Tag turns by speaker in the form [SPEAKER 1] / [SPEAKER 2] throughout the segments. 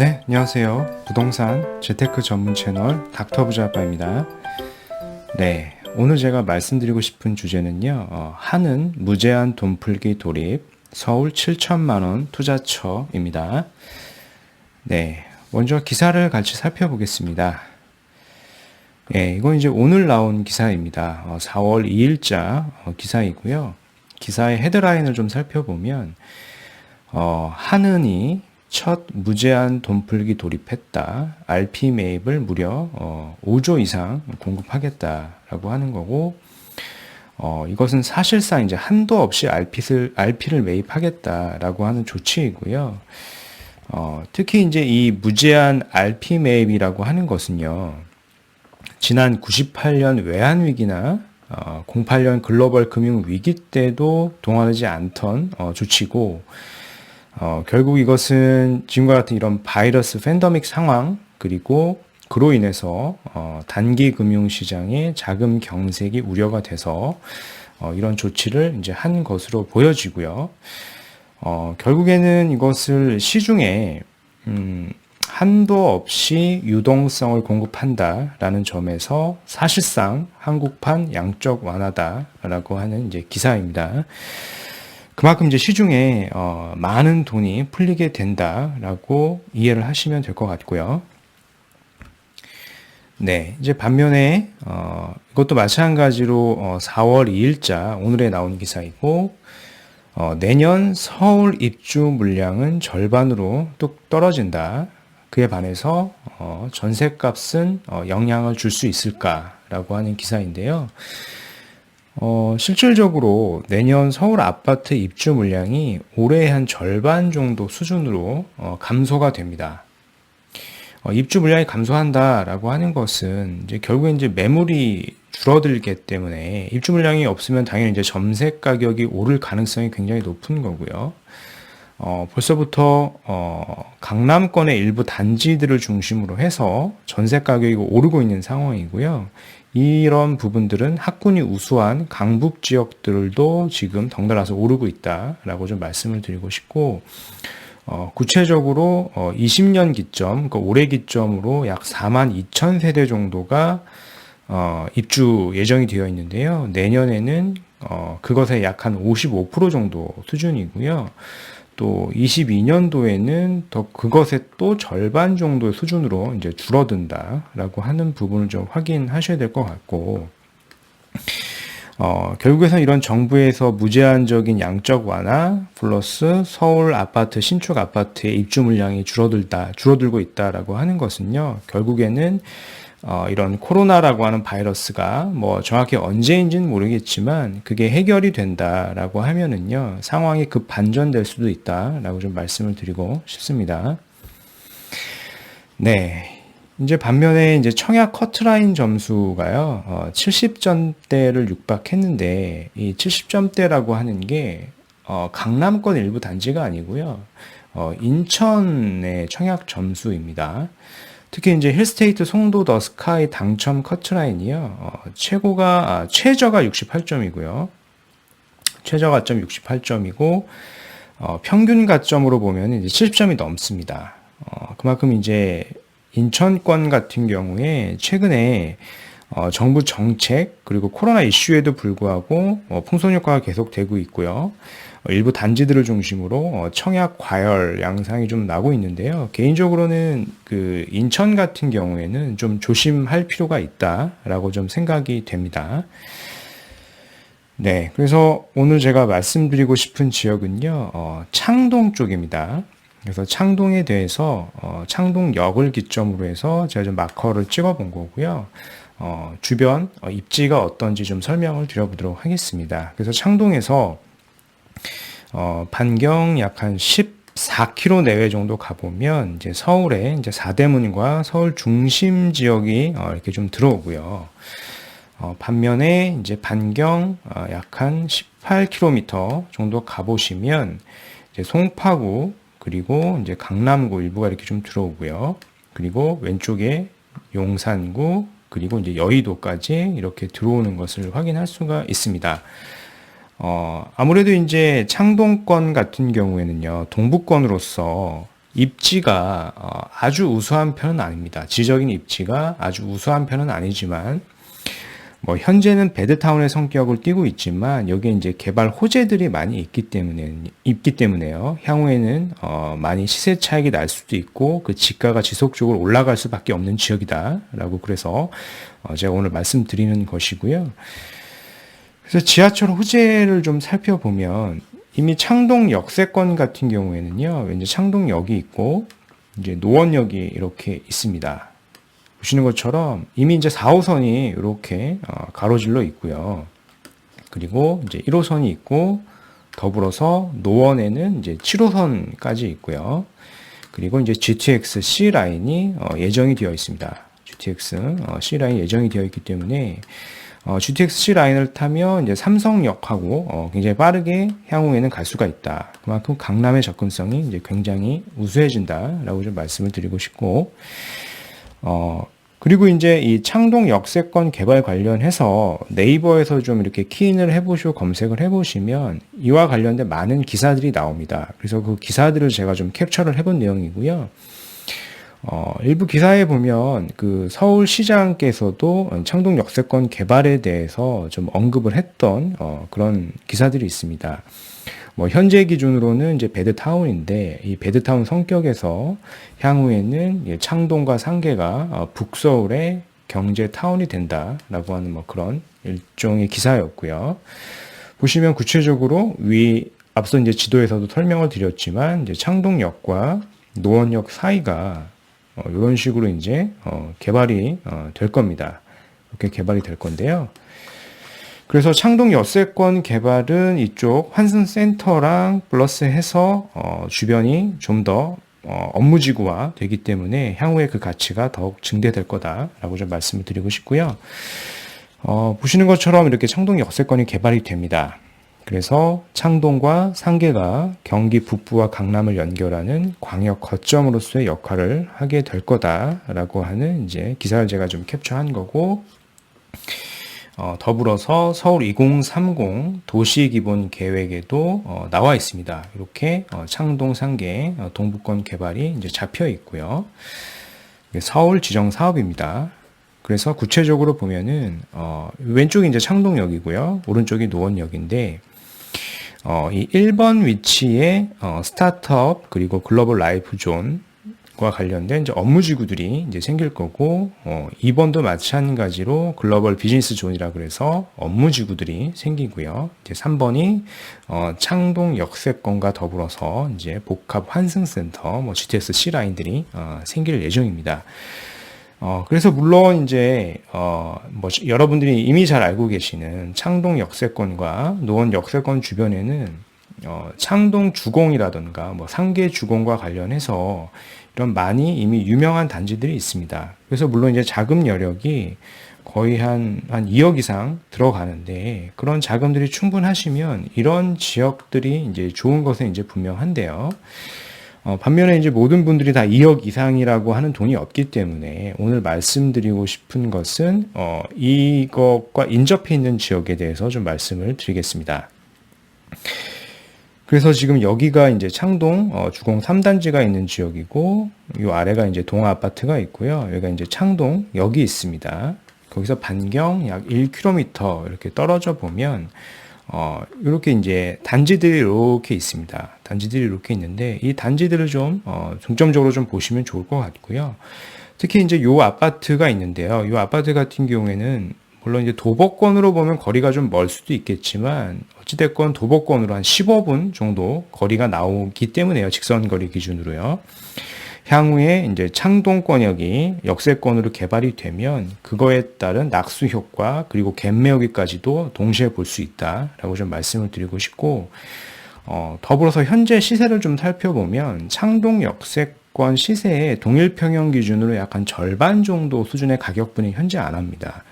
[SPEAKER 1] 네, 안녕하세요. 부동산 재테크 전문 채널 닥터부자아빠입니다. 네, 오늘 제가 말씀드리고 싶은 주제는요. 어, 하는 무제한 돈풀기 도입 서울 7천만 원 투자처입니다. 네, 먼저 기사를 같이 살펴보겠습니다. 예, 이건 이제 오늘 나온 기사입니다. 어, 4월 2일자 어, 기사이고요. 기사의 헤드라인을 좀 살펴보면 어, 한은이 첫 무제한 돈풀기 도입했다. RP 매입을 무려 어, 5조 이상 공급하겠다라고 하는 거고 어, 이것은 사실상 이제 한도 없이 RP를, RP를 매입하겠다라고 하는 조치이고요. 어, 특히 이제 이 무제한 RP 매입이라고 하는 것은요. 지난 98년 외환위기나 어, 08년 글로벌 금융위기 때도 동원하지 않던 어, 조치고, 어, 결국 이것은 지금과 같은 이런 바이러스 팬더믹 상황 그리고 그로 인해서 어, 단기 금융시장의 자금 경색이 우려가 돼서 어, 이런 조치를 이제 한 것으로 보여지고요. 어, 결국에는 이것을 시중에 음, 한도 없이 유동성을 공급한다라는 점에서 사실상 한국판 양적 완화다라고 하는 이제 기사입니다. 그만큼 이제 시중에 어, 많은 돈이 풀리게 된다라고 이해를 하시면 될 것 같고요. 네, 이제 반면에 어, 이것도 마찬가지로 어, 4월 2일자 오늘에 나온 기사이고 어, 내년 서울 입주 물량은 절반으로 뚝 떨어진다. 그에 반해서 어, 전세값은 어, 영향을 줄 수 있을까라고 하는 기사인데요. 어, 실질적으로 내년 서울 아파트 입주 물량이 올해의 한 절반 정도 수준으로 어, 감소가 됩니다. 어, 입주 물량이 감소한다라고 하는 것은 이제 결국엔 이제 매물이 줄어들기 때문에 입주 물량이 없으면 당연히 이제 점색 가격이 오를 가능성이 굉장히 높은 거고요. 어, 벌써부터 어, 강남권의 일부 단지들을 중심으로 해서 전세 가격이 오르고 있는 상황이고요. 이런 부분들은 학군이 우수한 강북 지역들도 지금 덩달아서 오르고 있다라고 좀 말씀을 드리고 싶고 어, 구체적으로 어, 20년 기점, 그러니까 올해 기점으로 약 4만 2천 세대 정도가 어, 입주 예정이 되어 있는데요. 내년에는 어, 그것의 약 한 55% 정도 수준이고요. 또 22년도에는 더 그것의 또 절반 정도의 수준으로 이제 줄어든다라고 하는 부분을 좀 확인하셔야 될 것 같고 어, 결국에선 이런 정부에서 무제한적인 양적 완화 플러스 서울 아파트 신축 아파트의 입주 물량이 줄어들다 줄어들고 있다라고 하는 것은요 결국에는 어, 이런 코로나라고 하는 바이러스가 뭐 정확히 언제인지는 모르겠지만 그게 해결이 된다라고 하면은요 상황이 급 반전될 수도 있다라고 좀 말씀을 드리고 싶습니다. 네. 이제 반면에 이제 청약 커트라인 점수가요, 어, 70점대를 육박했는데, 이 70점대라고 하는 게, 어, 강남권 일부 단지가 아니고요, 어, 인천의 청약 점수입니다. 특히 이제 힐스테이트 송도 더 스카이 당첨 커트라인이요, 어, 최고가, 아, 최저가 68점이고요, 최저 가점 68점이고, 어, 평균 가점으로 보면 이제 70점이 넘습니다. 어, 그만큼 이제 인천권 같은 경우에 최근에 어, 정부 정책 그리고 코로나 이슈에도 불구하고 어, 풍선 효과가 계속되고 있고요. 어, 일부 단지들을 중심으로 어, 청약 과열 양상이 좀 나고 있는데요. 개인적으로는 그 인천 같은 경우에는 좀 조심할 필요가 있다라고 좀 생각이 됩니다. 네, 그래서 오늘 제가 말씀드리고 싶은 지역은요, 어, 창동 쪽입니다. 그래서 창동에 대해서 어, 창동역을 기점으로 해서 제가 좀 마커를 찍어 본 거고요. 어, 주변 어, 입지가 어떤지 좀 설명을 드려보도록 하겠습니다. 그래서 창동에서 어, 반경 약 한 14km 내외 정도 가보면 이제 서울의 이제 사대문과 서울 중심 지역이 어, 이렇게 좀 들어오고요. 어, 반면에 이제 반경 어, 약 한 18km 정도 가보시면 이제 송파구 그리고 이제 강남구 일부가 이렇게 좀 들어오고요. 그리고 왼쪽에 용산구 그리고 이제 여의도까지 이렇게 들어오는 것을 확인할 수가 있습니다. 어, 아무래도 이제 창동권 같은 경우에는요, 동북권으로서 입지가 어, 아주 우수한 편은 아닙니다. 지적인 입지가 아주 우수한 편은 아니지만, 뭐 현재는 베드타운의 성격을 띠고 있지만 여기 이제 개발 호재들이 많이 있기 때문에 있기 때문에요. 향후에는 어 많이 시세 차익이 날 수도 있고 그 지가가 지속적으로 올라갈 수밖에 없는 지역이다라고 그래서 어 제가 오늘 말씀드리는 것이고요. 그래서 지하철 호재를 좀 살펴보면 이미 창동 역세권 같은 경우에는요. 왠지 창동역이 있고 이제 노원역이 이렇게 있습니다. 보시는 것처럼 이미 이제 4호선이 이렇게 어, 가로질러 있고요. 그리고 이제 1호선이 있고 더불어서 노원에는 이제 7호선까지 있고요. 그리고 이제 GTX C 라인이 어, 예정이 되어 있습니다. GTX 어, C 라인 예정이 되어 있기 때문에 GTX C 라인을 타면 이제 삼성역하고 굉장히 빠르게 향후에는 갈 수가 있다. 그만큼 강남의 접근성이 이제 굉장히 우수해진다라고 좀 말씀을 드리고 싶고 어, 그리고 이제 이 창동 역세권 개발 관련해서 네이버에서 좀 이렇게 키인을 해보시고 검색을 해보시면 이와 관련된 많은 기사들이 나옵니다. 그래서 그 기사들을 제가 좀 캡처를 해본 내용이고요. 어, 일부 기사에 보면 그 서울시장께서도 창동 역세권 개발에 대해서 좀 언급을 했던 어, 그런 기사들이 있습니다. 뭐 현재 기준으로는 이제 베드타운인데 이 베드타운 성격에서 향후에는 창동과 상계가 어, 북서울의 경제 타운이 된다라고 하는 뭐 그런 일종의 기사였고요. 보시면 구체적으로 위 앞서 이제 지도에서도 설명을 드렸지만 이제 창동역과 노원역 사이가 어, 이런 식으로 이제 어, 개발이 어, 될 겁니다. 이렇게 개발이 될 건데요. 그래서 창동 여세권 개발은 이쪽 환승센터랑 플러스해서 어, 주변이 좀더 어, 업무지구화 되기 때문에 향후에 그 가치가 더욱 증대될 거다라고 좀 말씀을 드리고 싶고요. 어, 보시는 것처럼 이렇게 창동 역세권이 개발이 됩니다. 그래서 창동과 상계가 경기 북부와 강남을 연결하는 광역 거점으로서의 역할을 하게 될 거다라고 하는 이제 기사를 제가 좀 캡처한 거고, 어, 더불어서 서울 2030 도시기본계획에도 어, 나와 있습니다. 이렇게 어, 창동 상계 어, 동북권 개발이 이제 잡혀 있고요. 서울 지정 사업입니다. 그래서 구체적으로 보면은 어, 왼쪽이 이제 창동역이고요. 오른쪽이 노원역인데 어, 이 1번 위치에 어, 스타트업 그리고 글로벌 라이프 존과 관련된 이제 업무 지구들이 이제 생길 거고 어, 이번도 마찬가지로 글로벌 비즈니스 존이라 그래서 업무 지구들이 생기고요. 이제 3번이 어, 창동 역세권과 더불어서 이제 복합 환승센터 뭐 GTS C 라인들이 어, 생길 예정입니다. 어, 그래서 물론 이제 어, 뭐 여러분들이 이미 잘 알고 계시는 창동 역세권과 노원 역세권 주변에는 어, 창동 주공이라든가 뭐 상계 주공과 관련해서 이런 많이 이미 유명한 단지들이 있습니다. 그래서 물론 이제 자금 여력이 거의 한, 한 2억 이상 들어가는데 그런 자금들이 충분하시면 이런 지역들이 이제 좋은 것은 이제 분명한데요. 어, 반면에 이제 모든 분들이 다 2억 이상이라고 하는 돈이 없기 때문에 오늘 말씀드리고 싶은 것은 어, 이것과 인접해 있는 지역에 대해서 좀 말씀을 드리겠습니다. 그래서 지금 여기가 이제 창동 어, 주공 3단지가 있는 지역이고 이 아래가 이제 동아 아파트가 있고요. 여기가 이제 창동 여기 있습니다. 거기서 반경 약 1km 이렇게 떨어져 보면 어, 이렇게 이제 단지들이 이렇게 있습니다. 단지들이 이렇게 있는데 이 단지들을 좀 어, 중점적으로 좀 보시면 좋을 것 같고요. 특히 이제 요 아파트가 있는데요. 요 아파트 같은 경우에는 물론 이제 도보권으로 보면 거리가 좀 멀 수도 있겠지만 어찌됐건 도보권으로 한 15분 정도 거리가 나오기 때문에요. 직선 거리 기준으로요. 향후에 이제 창동권역이 역세권으로 개발이 되면 그거에 따른 낙수 효과 그리고 갭매우기까지도 동시에 볼 수 있다라고 좀 말씀을 드리고 싶고 어, 더불어서 현재 시세를 좀 살펴보면 창동 역세권 시세의 동일 평형 기준으로 약간 절반 정도 수준의 가격분이 현재 안 합니다.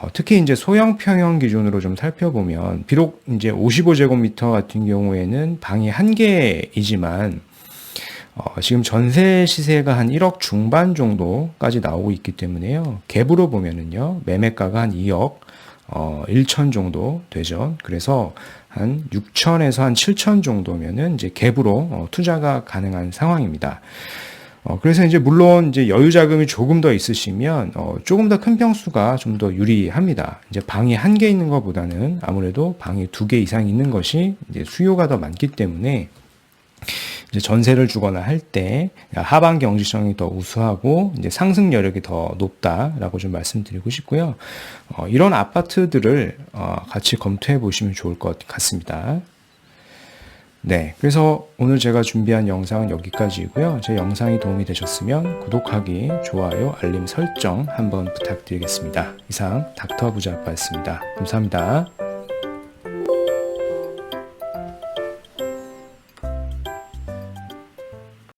[SPEAKER 1] 어, 특히 이제 소형 평형 기준으로 좀 살펴보면 비록 이제 55제곱미터 같은 경우에는 방이 한 개이지만 어, 지금 전세 시세가 한 1억 중반 정도까지 나오고 있기 때문에요. 갭으로 보면은요. 매매가가 한 2억 어, 1천 정도 되죠. 그래서 한 6천에서 한 7천 정도면은 이제 갭으로 어, 투자가 가능한 상황입니다. 어, 그래서 이제 물론 이제 여유 자금이 조금 더 있으시면 어, 조금 더 큰 평수가 좀 더 유리합니다. 이제 방이 한 개 있는 것보다는 아무래도 방이 두 개 이상 있는 것이 이제 수요가 더 많기 때문에 이제 전세를 주거나 할 때 하반 경직성이 더 우수하고 이제 상승 여력이 더 높다라고 좀 말씀드리고 싶고요. 어, 이런 아파트들을 어, 같이 검토해 보시면 좋을 것 같습니다. 네, 그래서 오늘 제가 준비한 영상은 여기까지고요. 이제 영상이 도움이 되셨으면 구독하기, 좋아요, 알림 설정 한번 부탁드리겠습니다. 이상 닥터 부자아빠였습니다. 감사합니다.